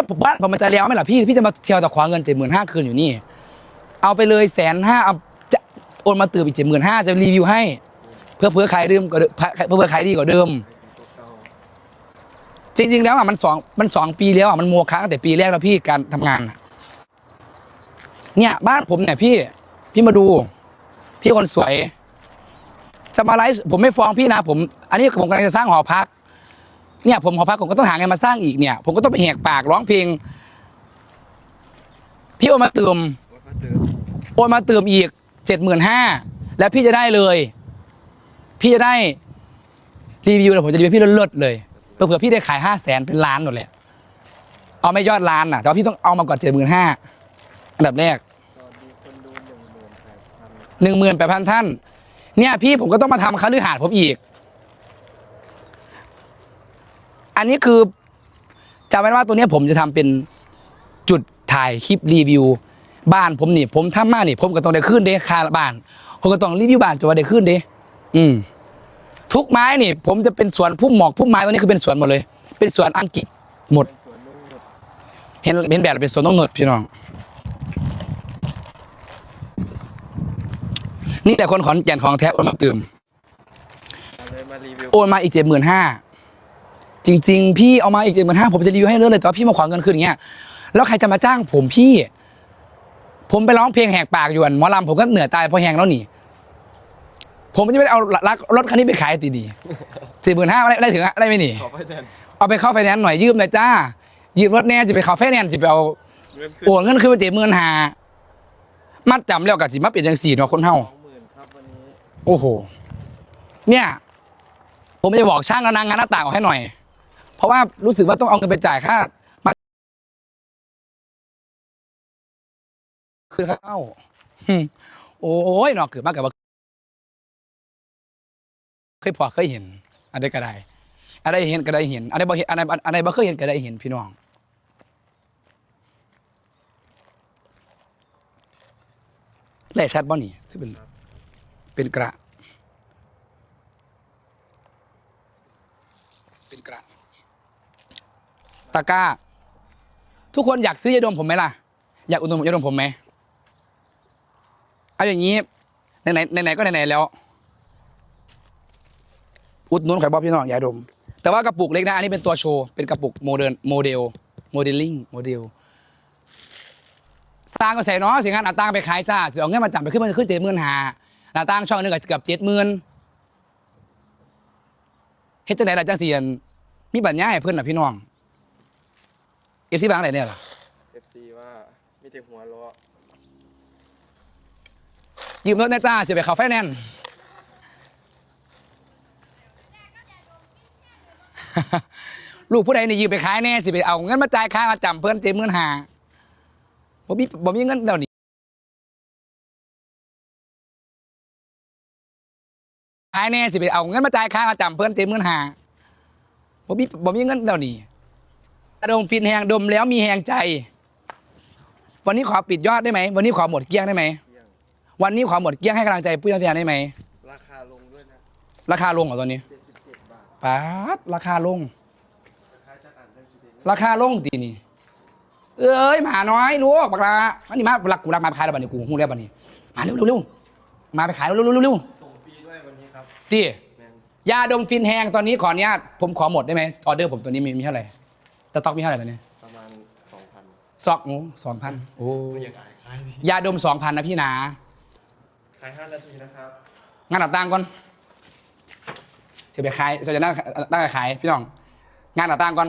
แล้วผมบ้านผมมันจะเลี้ยวไหมล่ะพี่พี่จะมาเที่ยวแต่ขวาเงินเจ็ดหมื่นห้าคืนอยู่นี่ เอาไปเลยแสนห้าเอาจะโอนมาเติมอีกเจ็ดหมื่นห้าจะรีวิวให้ เพื่อเพื่อขายเดิมก็เดิมเพื่อเพื่อขายดีกว่าเดิม จริง ๆ แล้วอะมันสองมันสองปีแล้วอะมันโมฆะตั้งแต่ปีแรกแล้วพี่การทำงานเนี่ยบ้านผมเนี่ยพี่พี่มาดู พี่คนสวย จะมาไลฟ์ผมไม่ฟ้องพี่นะผม อันนี้ผมกำลังจะสร้างหอพัก เนี่ยผมหอพักผมก็ต้องหาเงินมาสร้างอีกเนี่ย ผมก็ต้องไปแหกปากร้องเพลง พี่โอนมาเติมโอนมาเติมอีกเจ็ดหมื่นห้าแล้วพี่จะได้เลย พี่จะได้รีวิวแล้วผมจะรีวิวพี่เลิศเลยเผื่อพี่ได้ขายห้าแสนเป็นล้านหมดเลยเอาไม่ยอดล้านน่ะแต่ว่าพี่ต้องเอามาก่อนเจ็ดหมื่นห้าอันดับแรกหนึ่งหมื่นแปดพันหนึ่งหมื่นแปดพันท่าน เนี่ย พี่ผมก็ต้องมาทำคฤหาสน์ผมอีก อันนี้คือจำไว้ว่าตัวเนี้ยผมจะทำเป็นจุดถ่ายคลิปรีวิว บ้านผมนี่ ผมทำมานี่ ผมก็ต้องได้ขึ้นเด้ค่าบ้านผมก็ต้องรีวิวบ้านจะว่าได้ขึ้นเด้อืม ทุกไม้นี่ ผมจะเป็นสวนพุ่มหมอกพุ่มไม้ตัวนี้คือเป็นสวนหมดเลย เป็นสวนอังกฤษหมดเป็นสวนนุ่งหมดเห็นเห็นแบบเป็นสวนต้องหนดพี่น้องนี่แต่คนขอนแก่นของแท้โอนมาเติมเอาเลยมารีวิวโอนมาอีกเจ็ดหมื่นห้า จริง ๆ พี่เอามาอีกเจ็ดหมื่นห้าผมจะรีวิวให้เรื่อยเลยแต่ว่าพี่มาขอเงินคืนอย่างเงี้ยแล้วใครจะมาจ้างผมพี่ ผมไปร้องเพลงแหกปากอยู่อันหมอลำผมก็เหนื่อยตายเพราะแหงแล้วนี่ผมจะไม่ได้เอาลักรถคันนี้ไปขายตีดีสี่หมื่นห้าได้ได้ถึงอะได้ไหมนี่ ขอไปแทนเอาไปเข้าไฟแนนซ์หน่อยยืมหน่อยจ้า ยืมรถแน่จะไปเข้าไฟแนนซ์จะไปเอาเงินขึ้นโอนเงินคือไปเจ็ดหมื่นห้ามัดจำแล้วกับสิมาเปลี่ยนจังสี่เนาะคนเฮา สองหมื่นครับวันนี้ โอ้โห เนี่ย ผมจะบอกช่างกระนังงานหน้าต่างออกให้หน่อย เพราะว่ารู้สึกว่าต้องเอาเงินไปจ่ายค่ามาคือเข้าโอ้ยนอกเกิดมากกับว่าเคยพอเคยเห็นอะไรก็ได้อะไรเห็นก็ได้เห็นอะไรบ่เห็นอะไรอะไรบ่เคยเห็นก็ได้เห็นพี่น้องได้ชัดบ่นี่คือเป็นเป็นกระ เป็นกระ ตะกร้า ทุกคนอยากซื้อยาดมผมไหมล่ะ อยากอุดหนุนยาดมผมไหมเอาอย่างนี้ไหนไหนไหนก็ไหนๆแล้ว อุดหนุนข่อยบอกพี่น้องยาดม แต่ว่ากระปุกเล็กนะอันนี้เป็นตัวโชว์เป็นกระปุกโมเดิร์นโมเดลโมเดลลิ่งโมเดลสร้างก็ใส่เนาะสิงานเอาตังค์ไปขายจ้าจะเอาเงินมาจับไปขึ้นมันขึ้นเจ็ดหมื่นหาหน้าตั้งช่องหนึงกับเกือบเจ็ดหมื่นเฮ็ดจังไหนล่ะจังเสียนมีบัญญาให้เพื่อนน่ะพี่น้อง เอฟซีบางไหนเนี่ยล่ะเอฟซีว่ามีแต่หัวล้อยืมรถนะจ้าจะไปเขาไฟแนนซ์ ลูกผู้ใดนี่ยืมไปขายแน่สิไปเอาเงินมาจ่ายค่ามาจำเพื่อนเจ็ดหมื่นหาบ่มีบ่มีเงินเดี๋ยวนี้ขายแน่สิไปเอาเงินมาจ่ายค่ามาจำเพื่อนเจ็ดหมื่นหาบ่มีบ่มีเงินเดี๋ยวนี้ ดมฟินแหงดมแล้วมีแหงใจ วันนี้ขอปิดยอดได้ไหม วันนี้ขอหมดเกลี้ยงได้ไหมเที่ยงวันนี้ขอหมดเกลี้ยงให้กำลังใจผู้ยาได้ไหม ราคาลงด้วยนะ ราคาลงเหรอตอนนี้เจ็ดสิบเจ็ดบาทป๊าดราคาลง ราคาจะอ่านได้กี่เดือนราคาลงตีนี่ เอ้ยหมาน้อยลูกบักลาอันนี้มาหลักกูรักมาไปขายแล้วบัดนี้กูหูแล้วบัดนี้ มาเร็วเร็วเร็วมาไปขายเร็วเร็วเร็วเร็วส่งฟรีด้วยวันนี้ครับ จี้แมงยาดมฟินแหงตอนนี้ขออนุญาตผมขอหมดได้ไหมออเดอร์ผมตัวนี้มีมีเท่าไหร่ สต็อกมีเท่าไหร่ตอนนี้ประมาณสองพันซอกงูสองพันโอ้ไม่อยากขายขายดิยาดมสองพันนะพี่นาขายห้านาทีนะครับ งานหน้าต่างก่อนจะไปขายจะจะนั่งนั่งขายพี่น้อง งานหน้าต่างก่อน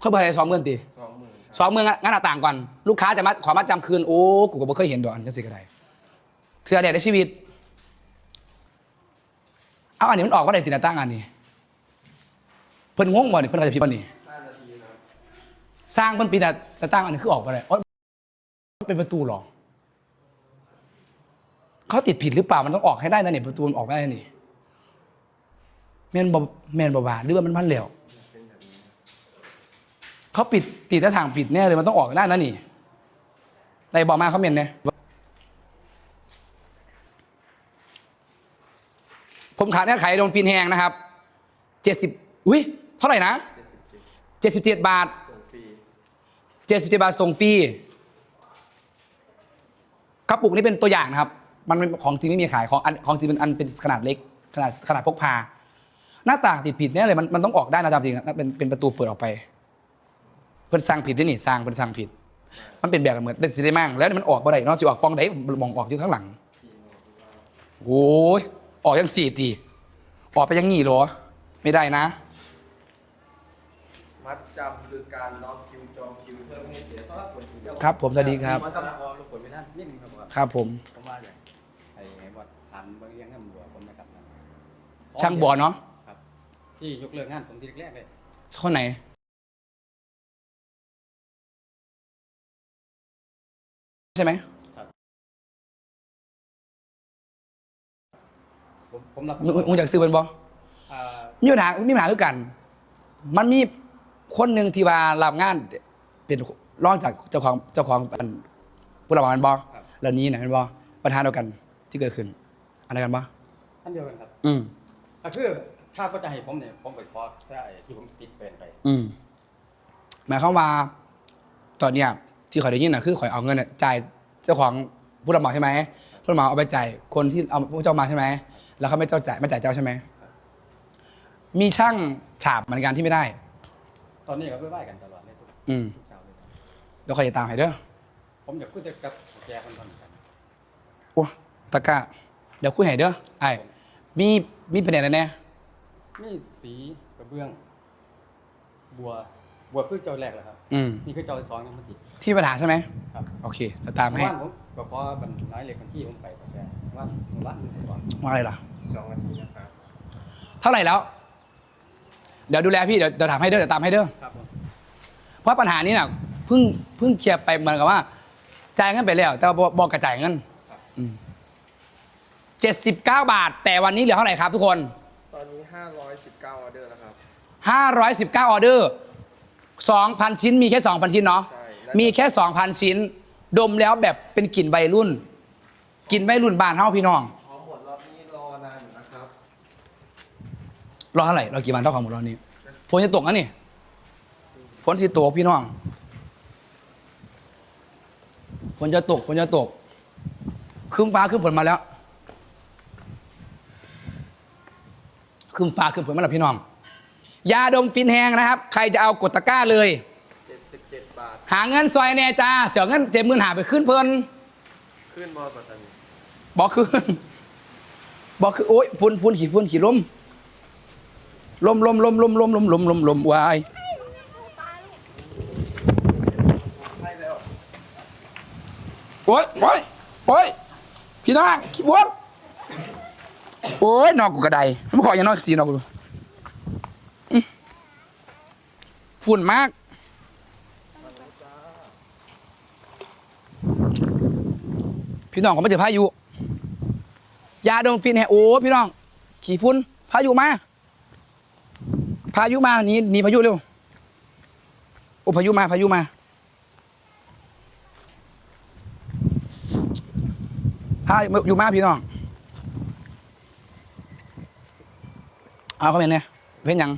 เขาเปิดอะไรสองหมื่นตีสองหมื่นครับสองเมืองงานหน้าต่างก่อน ลูกค้าจะมาขอมาจำคืนโอ้กูก็บ่เคยเห็นดอกอันจังสิก็ได้เทื่อเดียวในชีวิต เอาอันนี้มันออกว่าได้ติดหน้าต่างอันนี้เพิ่นงงบ่นี่เพิ่นเข้าใจผิดบ่นี่ห้านาทีนะครับ สร้างเพิ่นปีน้าหน้าต่างอันนี้คือออกบ่ได้อ๋อเป็นประตูหรอเขาติดผิดหรือเปล่ามันต้องออกให้ได้นะเนี่ยประตูมันออกไม่ได้นี่แมนบ่แมนบ่บาหรือว่ามันพันแล้วเขาปิดติดหน้าต่างปิดแน่เลยมันต้องออกได้นะนี่อะไรบอกมาเขาเมนเนี่ยผมขายเนี่ยขายโดนฟินแหงนะครับเจ็ดสิบอุ้ยเท่าไหร่นะเจ็ดสิบเจ็ดบาท ส่งฟรีจ็ดสิบบาทส่งฟรีกระปุกนี้เป็นตัวอย่างนะครับ มันเป็นของจริงไม่มีขายของอันของจริงเป็นอันเป็นขนาดเล็กขนาดขนาดพกพา หน้าต่างติดผิดเนี่ยเลยมันมันต้องออกได้นะตามจริงนะเป็นเป็นประตูเปิดออกไป เพิ่นสร้างผิดที่นี่สร้างเพิ่นสร้างผิด มันเป็นแบบเหมือนเป็นสีได้มั่งแล้วมันออกบ่ได้นอกจะออกปองได้มองออกอยู่ข้างหลังโอ้ยออกยังสี่ตีออกไปยังงี้หรอ ไม่ได้นะ มัดจำคือการล็อกคิวจองคิวเพื่อไม่ให้เสียทรัพย์คนอื่นครับผมสวัสดีครับ มันต้องพอลูกผลไม่ทันนิดนึงครับว่าครับผม ผมว่าอย่างไอ้ไงว่าทำบางอย่างนั่นบัวผมนะครับช่างบ่อเนาะครับ ที่ยกเลิกงานผมทีแรกๆเลยคนไหนใช่ไหมผมผมรับมึงมึงอยากซื้อเป็นบออ่ามีปัญหามีปัญหาคือกัน มันมี คนหนึ่งที่ว่ารับงานเป็นรองจากเจ้าของเจ้าของอันผู้รับงานบอครับแล้วนี้นะเป็นบอปัญหาเดียวกันที่เกิดขึ้นอะไรกันบอท่านเดียวกันครับอืมก็คือถ้าเขาจะให้ผมเนี่ยผมไปขอถ้าไอ้ที่ผมติดเป็นไปอืมหมายความว่าตอนเนี้ยที่ข่อยได้ยินนะคือข่อยเอาเงินเนี่ยจ่ายเจ้าของผู้รับเหมาใช่ไหมผู้รับเหมาเอาไปจ่ายคนที่เอาผู้เจ้ามาใช่ไหมแล้วเขาไม่เจ้าจ่ายไม่จ่ายเจ้าใช่ไหมมีช่างฉาบเหมือนกันที่ไม่ได้ ตอนนี้ก็ไปไหว้กันตลอดเลยทุกอืมทุกเช้าเลยครับเดี๋ยวข่อยจะตามให้เด้อผมอยากคุยแต่กับแกคนก่อนครับโอ้ตะกร้าเดี๋ยวคุยให้เด้อไอ้มีมีประเด็นอะไรแน่นี่สีกระเบื้อง บัวบัวคือเจ้าแรกแหละครับ อืม นี่คือเจ้าที่สองยังไม่ติดที่ปัญหาใช่ไหมครับโอเคเดี๋ยวตามให้ว่านผมก็เพราะบันน้อยเล็กคนที่ผมไปกับแกว่าว่านก่อนว่าอะไรล่ะสองนาทีนะครับ เท่าไหร่แล้ว เดี๋ยวดูแลพี่เดี๋ยวเดี๋ยวถามให้เด้อเดี๋ยวตามให้เด้อครับผมเพราะปัญหานี้น่ะเพิ่งเพิ่งเคลียร์ไปเหมือนกับว่าจ่ายเงินไปแล้ว แต่ว่าบอกกระจ่ายเงินเจ็ดสิบเก้าบาท แต่วันนี้เหลือเท่าไหร่ครับทุกคน ตอนนี้ 519ออเดอร์แล้วครับห้าร้อยสิบเก้าออเดอร์สองพันชิ้น มีแค่สองพันชิ้นเนาะ ใช่แล้ว มีแค่สองพันชิ้น ดมแล้วแบบเป็นกลิ่นใบรุ่น กลิ่นใบรุ่นบ้านเฮาพี่น้อง พอหมดรอบนี้รอนานอยู่นะครับ รอเท่าไหร่รอกี่วันเท่าของหมดรอบนี้ฝนจะตกนะนี่ฝนจะตกพี่น้องฝนจะตกฝนจะตกครึ้มฟ้าครึ้มฝนมาแล้วครึ้มฟ้าครึ้มฝนมาแล้วพี่น้องยาดมฟินแห้งนะครับ ใครจะเอากดตะกร้าเลย77บาทหาเงินซอยแน่จ้าเสียเงินเจ็บมือหาไปขึ้นเพิ่นขึ้นมอปัตตานีบอกขึ้นบอกคือโอ๊ยฝุ่นฝุ่นขี่ฝุ่นขี่ลม ลมลมลมลมลมลมลมลมลมวายให้แล้วโอ๊ยโอ๊ยโอ๊ยพี่น้องขี้วดโอ๊ยนอกกูกระไดไม่ขออย่างนอกสีนอกกูฝุ่นมากพี่น้องเขาไม่เจอพายุยาดมฟินแฮโอ้พี่น้อง ขี่ฝุ่นพายุมา พายุมาหนีหนีพายุเร็วโอ้พายุมาพายุมา พายุมาพี่น้องเอาเขาเป็นไงเป็นยัง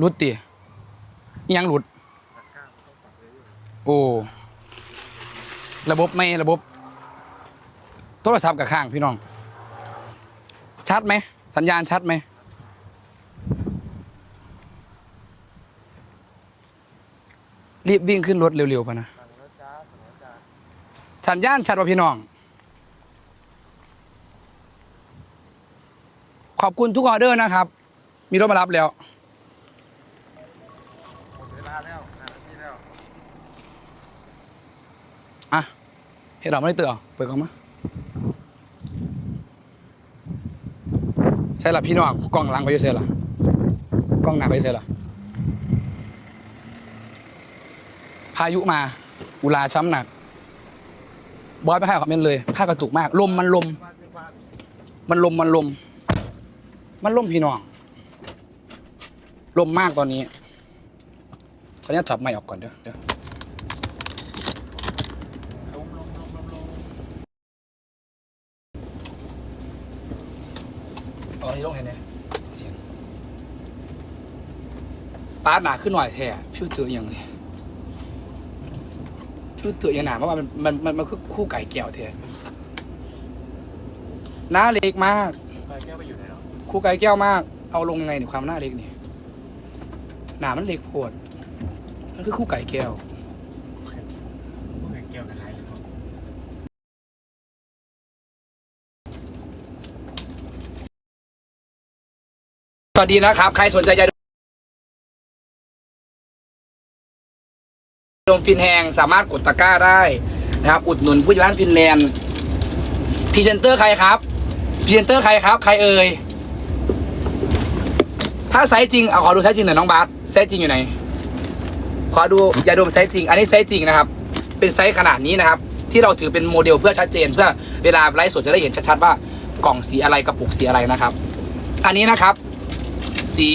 รุดตียังหลุด โอ้ ระบบไม่ระบบ โทรศัพท์กับข้างพี่น้อง ชัดไหม สัญญาณชัดไหม รีบวิ่งขึ้นรถเร็วๆไปนะ สัญญาณชัดป่ะพี่น้อง ขอบคุณทุกออเดอร์นะครับ มีรถมารับแล้วอะเห็นเราไม่ได้เตือนเปิดกล้องมา ใช่ละพี่น้องกล้องหลังไปอยู่ใช่ละกล้องหน้าไปอยู่ใช่ละพายุมาอุลาช้ำหนัก บอยไปค่ายคอมเมนต์เลยค่ากระตุกมาก ลมมันลมบ้านที่บ้านมันลมมันลม มันลมพี่น้อง ลมมากตอนนี้ขออนุญาตถอดไมค์ออกก่อนเด้อเดี๋ยวเอาที่ลงเห็นไหมเสียง ป้าดหนาขึ้นหน่อยแท้ฟิวเตอร์อหย่างนี้ฟิวเตอร์อหย่างหนาเพราะว่ามันมันมันมันคือคู่ไก่แก้วแท้หน้าเล็กมากปลาแก้วไปอยู่ไหนหรอคู่ไก่แก้วมาก เอาลงยังไงเนี่ยความหน้าเล็กนี่หนามันเล็กโพดมันคือคู่ไก่แก้ว พวกแก้วกันไรเลยครับสวัสดีนะครับ ใครสนใจจะ ดมฟินแหงสามารถกดตะกร้าได้นะครับอุดหนุนผู้ใหญ่บ้านฟินแลนด์พรีเซนเตอร์ใครครับพรีเซนเตอร์ใครครับ ใครเอ่ยถ้าไซส์จริงเอาขอดูไซส์จริงหน่อยน้องบาสไซส์จริงอยู่ไหน ขอดูอย่าดมไซส์จริง อันนี้ไซส์จริงนะครับ เป็นไซส์ขนาดนี้นะครับ ที่เราถือเป็นโมเดลเพื่อชัดเจน เพื่อเวลาไลฟ์สดจะได้เห็นชัดๆว่ากล่องสีอะไรกระปุกสีอะไรนะครับ อันนี้นะครับ สี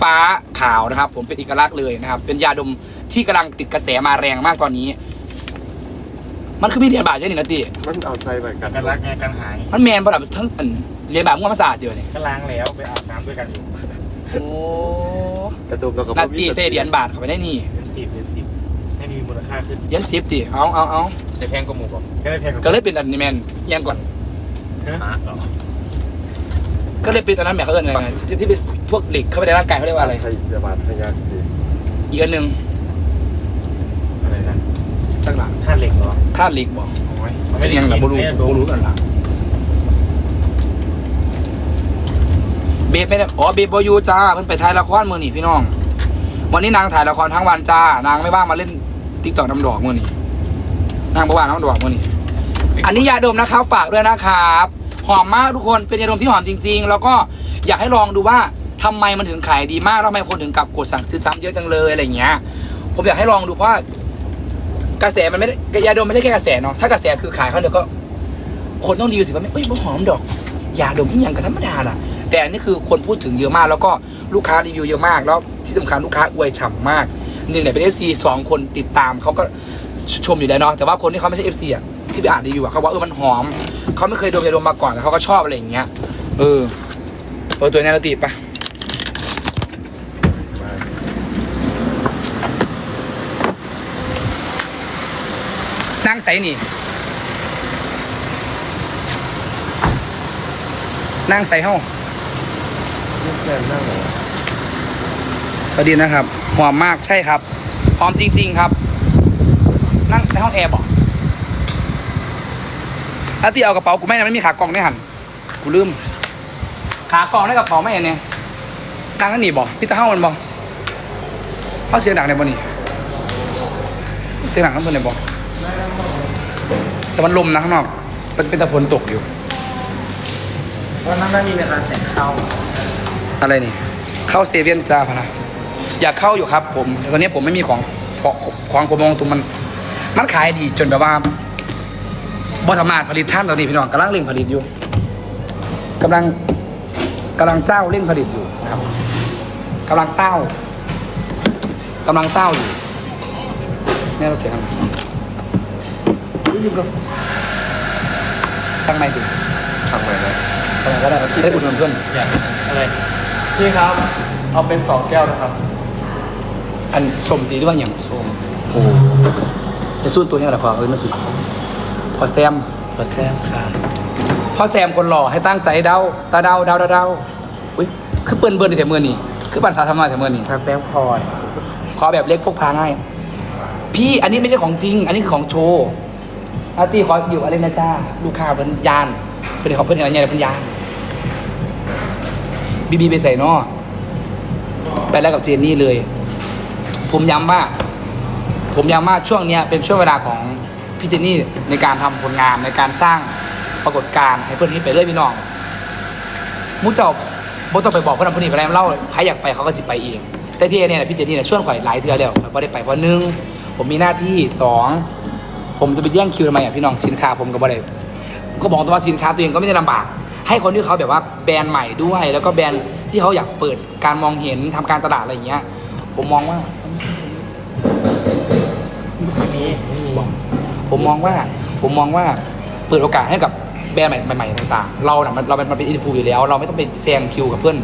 ฟ้าขาวนะครับ ผมเป็นเอกลักษณ์เลยนะครับ เป็นยาดม ที่กำลังติดกระแสมาแรงมากตอนนี้ มันคือมีเหรียญบาทเยอะนี่นะตีมันเอาใส่ไปกันกันรักไงกันหายมันแมนประดับทั้งอันเหรียญบาทมันก็มาสะอาดเดียวนี่ก็ล้างแล้วไปอาบน้ำด้วยกันอยู่โอ้กระดุมเราก็นาตีเซเหรียญบาทเข้าไปได้นี่เดือนสิบเดือนสิบให้มีมูลค่าขึ้นเหรียญสิบตีเอาเอาเอาได้แพงกว่าหมูบอกก็ได้แพงกว่าก็เลยเป็นอันนี้แมนยังก่อน ฮะเหรอก็เลยเป็นอันนั้นแบบเขาเอิ้นอะไรนะที่ที่เป็นพวกเหล็กเข้าไปในร่างกายเขาเรียกว่าอะไร ไทยยาบาลไทยยากดีอีกอันหนึ่งอะไรนะ จักหลังท่าเหล็กเหรอธาตุเหล็กบอกโอ้ยเป็นยังไงบรูบรูกันละเบฟไม่ได้อ๋อเบฟบอยูจ้าเพิ่นไปถ่ายละครมือนี่พี่น้อง วันนี้นางถ่ายละครทั้งวันจ้านางไม่ว่างมาเล่นติ๊กต็อกน้ำดอกมือนี่นางบอกว่าน้ำดอกมือนี่อันนี้ยาดมนะครับ ฝากด้วยนะครับ หอมมากทุกคนเป็นยาดมที่หอมจริง ๆ แล้วก็อยากให้ลองดูว่าทำไมมันถึงขายดีมากแล้วทำไมคนถึงกลับกดสั่งซื้อซ้ำเยอะจังเลยอะไรอย่างเงี้ย ผมอยากให้ลองดูเพราะว่า กระแสมันไม่ได้ยาดมไม่ใช่แค่กระแสเนาะถ้ากระแสคือขายเขาเดี๋ยวก็ คนต้องรีวิวสิว่าไม่เอ้ยมันหอมดอกยาดมที่ยังกับธรรมดาล่ะ แต่อันนี้คือคนพูดถึงเยอะมาก แล้วก็ลูกค้ารีวิวเยอะมาก แล้วที่สำคัญลูกค้าอวยฉ่ำมากหนึ่งเนี่ยเป็นเอฟซีสองคนติดตามเขาก็ชมอยู่แล้วเนาะแต่ว่าคนที่เขาไม่ใช่เอฟซีอะที่ไปอ่านรีวิวอะเขาบอกเออมันหอมเขาไม่เคยดมยาดมมาก่อนแต่เขาก็ชอบอะไรอย่างเงี้ยเออเปิดตัวนี้เราติดปะ มาก นั่งใส่นี่ นั่งใส่ห้องนี่แซมนั่งเหรอสวัสดีนะครับ หอมมากใช่ครับ หอมจริง ๆครับ นั่งในห้องแอร์บอกอาตีเอากระเป๋ากูไม่นะไม่มีขากล่องไม่หัน กูลืม ขากล่องในกระเป๋าไม่เห็นเนี่ยนั่งนั่นนี่บอกพี่ตาเข้ามันบอกเขาเสียงดังในบ่นี่เสียงดังข้างบนในบอก แต่มันลมนะข้างนอก มันเป็นแต่ฝนตกอยู่ เพราะนั่นไม่มีเวลาแสงเข้าอะไรนี่ เข้าเซเว่นจ้าพะนะอยากเข้าอยู่ครับผม แต่ตอนนี้ผมไม่มีของของของผมมองตรงมัน มันขายดีจนแบบว่าบอสามารถผลิตท่านตอนนี้พี่น้องกำลังเร่งผลิตอยู่กำลังกำลังเจ้าเร่งผลิตอยู่นะครับกำลังเต้ากำลังเต้าอยู่แม่เราเสียง อะไรรีบๆสั่งไม่ถึงทำไมนะสั่งอะไรก็ได้ได้อุดหนุนเพื่อนอยากอะไรพี่ครับ เอาเป็นสองแก้วนะครับ อันชมดีด้วยอย่างส้มโอ้จะสู้ตัวนี้แหละพอเอ้ยมันถึงพอแซมพอแซมค่ะพอแซมคนหล่อให้ตั้งใจเดาตาเดาเดาเดาเดาอุ้ยคือเปิ้นเบิ้ลในแต่เมื่อนี่คือปันสาธรรมะแต่เมื่อนี่ทางแบงค์พรขอแบบเล็กพกพาง่าย พี่อันนี้ไม่ใช่ของจริง อันนี้คือของโชว์ อาร์ตี้ขออยู่อะไรนะจ้าลูกค้าเพิ่นยานเพิ่นขอเพิ่นเห็นอะไรเนี่ยเพิ่นยานบีบีไปใส่นอไปแล้วกับเจนนี่เลย ผมย้ำว่า ผมย้ำว่าช่วงเนี้ยเป็นช่วงเวลาของพี่เจนนี่ในการทำผลงานในการสร้างปรากฏการณ์ให้เพื่อนที่ไปเรื่อยพี่น้องมุ้เจ้าบ่ต้องไปบอกเพื่อนผู้นี้ไปแล้วเล่าใครอยากไปเขาก็สิไปเองแต่ที่เนี่ยพี่เจนนี่เนี่ยชวนข่อยหลายเทือแล้วข่อยบ่ได้ไปเพราะหนึ่งผมมีหน้าที่สอง ผมจะไปแย่งคิวทำไมอะพี่น้องสินค้าผมก็บ่ได้ก็บอกตัวว่าสินค้าตัวเองก็ไม่ได้ลำบาก ให้คนที่เขาแบบว่าแบรนด์ใหม่ด้วย แล้วก็แบรนด์ที่เขาอยากเปิดการมองเห็นทำการตลาดอะไรอย่างเงี้ย ผมมองว่ามีผมมองว่า ผมมองว่าเปิดโอกาสให้กับแบรนด์ใหม่ ๆ ต่าง ๆ เราเนี่ยเรามันเป็นอินฟูอยู่แล้ว เราไม่ต้องไปแซงคิวกับเพื่อน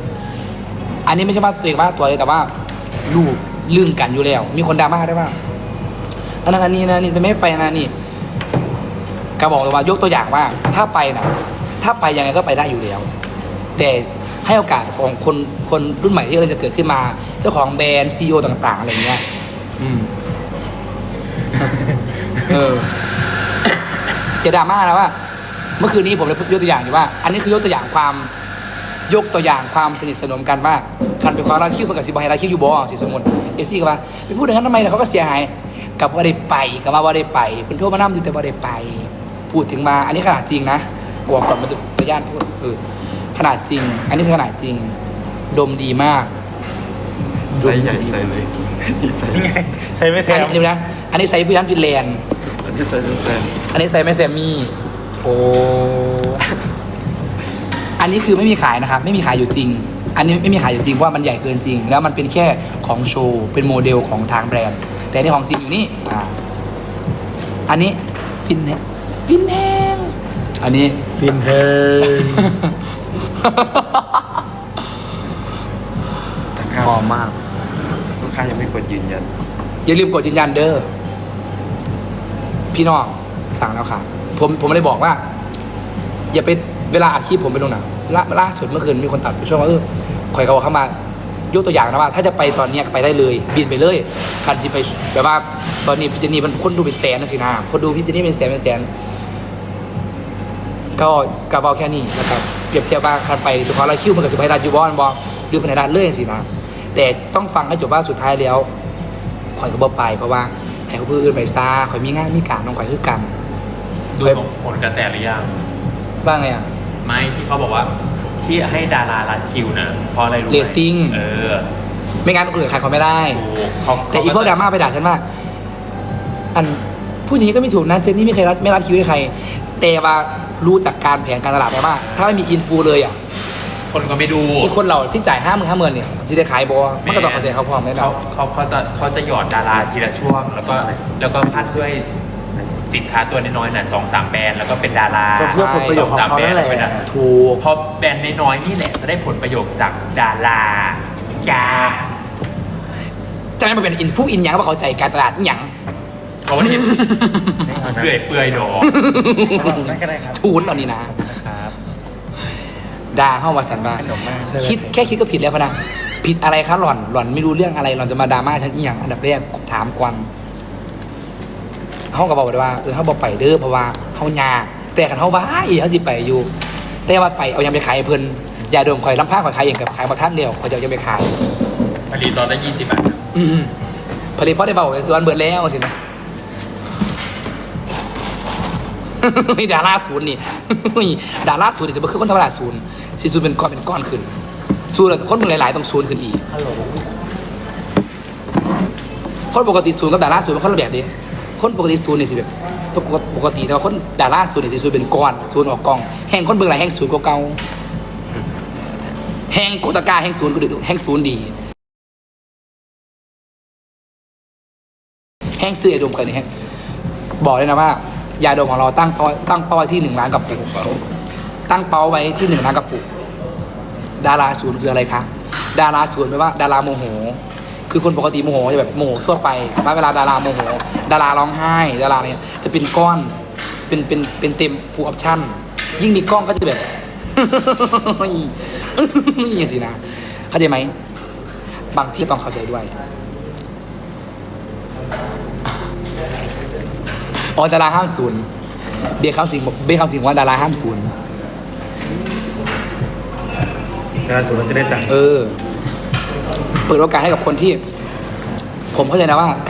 อันนี้ไม่ใช่ว่าตัวเองว่าตัวเลยแต่ว่ารูปเรื่องกันอยู่แล้ว มีคนดราม่าได้ว่า อันนั้นอันนี้นะนี่ไม่ไปนะนี่ก็บอกเลยว่ายกตัวอย่างว่า ถ้าไปนะถ้าไปยังไงก็ไปได้อยู่แล้ว แต่ให้โอกาสของคนคนรุ่นใหม่ที่กำลังจะเกิดขึ้นมา เจ้าของแบรนด์ซีอต่าง ๆ อะไรเงี้ย อืม เออจะดราม่านะว่า เมื่อคืนนี้ผมเลยยกตัวอย่างอยู่ว่า อันนี้คือยกตัวอย่างความยกตัวอย่างความสนิทสนมกันว่าการเป็นความรักคิวมันกับสิบอให้รักคิวอยู่บ่สิสมมติเอฟซีก็ว่าไปพูดอย่างนั้นทำไมล่ะเขาก็เสียหาย กับว่าได้ไปกับว่าว่าได้ไปคุณโทรมานั่งอยู่แต่ว่าได้ไป พูดถึงมา อันนี้ขนาดจริงนะบอกก่อนมันจะระยานพูดเออขนาดจริง อันนี้ขนาดจริง ดมดีมากไซส์ใหญ่ไซส์เล็กนี่ไซส์นี่ไงใช้ไม่แทอันนนี้อันนี้นะอันนี้ไซส์พี่ยันฟินแลนด์อันนี้ไซส์เป็นแซนอันนี้ไซส์แม่แซมมี่โอ้อันนี้คือไม่มีขายนะครับ ไม่มีขายอยู่จริง อันนี้ไม่มีขายอยู่จริงเพราะว่ามันใหญ่เกินจริง แล้วมันเป็นแค่ของโชว์เป็นโมเดลของทางแบรนด์ แต่อันนี่ของจริงอยู่นี่อ่าอันนี้ฟินแฮงฟินแฮงอันนี้ ฟินเฮงแต่ภาพหอมมาก ลูกค้ายังไม่กดยืนยัน อย่าลืมกดยืนยันเด้อพี่น้องสั่งแล้วค่ะ ผมผมไม่ได้บอกว่า อย่าไปเวลาอัดคลิปผมไปดูหนังล่าล่าสุดเมื่อคืนมีคนตัดไปช่วงว่าเออข่อยเขาบอกเข้ามา ยกตัวอย่างนะว่า ถ้าจะไปตอนเนี้ยไปได้เลย บินไปเลย คันที่ไปแบบว่าตอนนี้พี่เจนี่มันคนดูเป็นแสนนะสินะคนดูพี่เจนี่เป็นแสนเป็นแสนก็กระเป๋าแค่นี้นะครับเปรียบเทียบว่าคันไปเฉพาะเราคิวมันกับสิบไพดันยูบอลบอลหรือภายในด้านเลื่อยสินะแต่ต้องฟังให้จบว่าสุดท้ายแล้วข่อยก็บอไปเพราะว่าให้เขาเพื่ออื่นไปซาข่อยมีงานมีการน้องข่อยคือกันดูผลกระแสหรือยังบ้างไงอะ ไม่ที่เขาบอกว่า ที่ให้ดารารัดคิวนะเพราะอะไรรู้ไหมเรตติ้งเออไม่งั้นคนอื่นขายเขาไม่ได้ ถูกเขาแต่อีพวกดราม่าไปด่าฉันว่า อันพูดอย่างนี้ก็ไม่ถูกนะเจนนี่ไม่เคยรัดไม่รัดคิวให้ใคร แต่ว่ารู้จากการแผนการตลาดไหมว่าถ้าไม่มีอินฟูเลยอะคนก็ไม่ดู อีกคนเราที่จ่ายห้าหมื่นห้าหมื่นเนี่ยจะได้ขายบอมันก็ต้องเข้าใจเขาพร้อมแน่นเขาอนเขาเขาจะเขาจะหยอดดาราทีละช่วง แล้วก็แล้วก็พัดด้วย สินค้าตัวน้อยๆน่ะสองสามแบรนด์แล้วก็เป็นดาราก็เพื่อผลประโยชน์ของเขานั่นแหละสองสามแบรด์ถูกเพราะแบรนด์น้อยๆนี่แหละจะได้ผลประโยชน์จากดาราจ้าจะไม่มาเป็นอินฟูอินหยังว่าเข้าใจการตลาดอิหยังเขาเห็นเปื่อยเปื่อยๆดอกนั่นก็ได้ครับทูนตอนนี้นะครับด่าเข้ามาสันบ้าขนมมากคิดแค่คิดก็ผิดแล้วพะนะผิดอะไรคะหล่อนหล่อนไม่รู้เรื่องอะไรหล่อนจะมาดราม่าฉันอีหยังอันดับแรกถามกวน เขาก็บอกเลยว่าเออเขาบอกไปเด้อเพราะว่าเขายากแต่ขันเขาว่าอีเขาสิไปอยู่ แต่ว่าไปเอายังไปขายให้เพิ่นอย่าดมข่อยลำพ้าข่อยขายเองกับขายมาท่านเดียวข่อยจะเอายังไปขายผลิตตอนได้ยี่สิบบาทอืมผลิตเพราะได้เบาส่วนเบิดแล้วสินะนี่ดาราศูนย์นี่ดาราศูนย์นี่จะมาคือคนธรรมดาศูนย์สิศูนย์เป็นก้อนเป็นก้อนขึ้นศูนย์แล้วคนมึงหลายๆต้องศูนย์ขึ้นอีกฮัลโหลคนปกติศูนย์กับดาราศูนย์มันคนละแบบดิ คนปกติศูนย์นี่สิแบบปกติแต่ว่าคนดาราศูนย์นี่สิศูนย์เป็นก้อนศูนย์ออกกอง แห่งคนเบิ่งหลายแห่งศูนย์กว่าเก่าแห่งโกตากาแห่งศูนย์กูดึแห่งศูนย์ดีแห้งซื้อไอดมกันนี่แห้งบอกเลยนะว่า ยาดมของเราตั้งเป้าตั้งเป้าไว้ที่หนึ่งล้านกระปุกตั้งเป้าไว้ที่หนึ่งล้านกระปุกดาราศูนย์คืออะไรคะดาราศูนย์แปลว่า ดาราโมโห คือคนปกติโมโหจะแบบโมโหทั่วไปว่าเวลาดาราโมโห ดาราร้องไห้ ดาราเนี่ยจะเป็นก้อน เป็น เป็น เป็นเต็มฟูลออปชั่น ยิ่งมีกล้องก็จะแบบ อย่างสินะ เข้าใจไหม บางที่ต้องเข้าใจด้วย อ๋อ ดาราห้ามศูนย์ เบียร์เขาสิงเบียร์เขาสิงว่าดาราห้ามศูนย์งานสวนจะได้ตังค์ เออ เปิดโอกาสให้กับคนที่ ผมเข้าใจนะว่า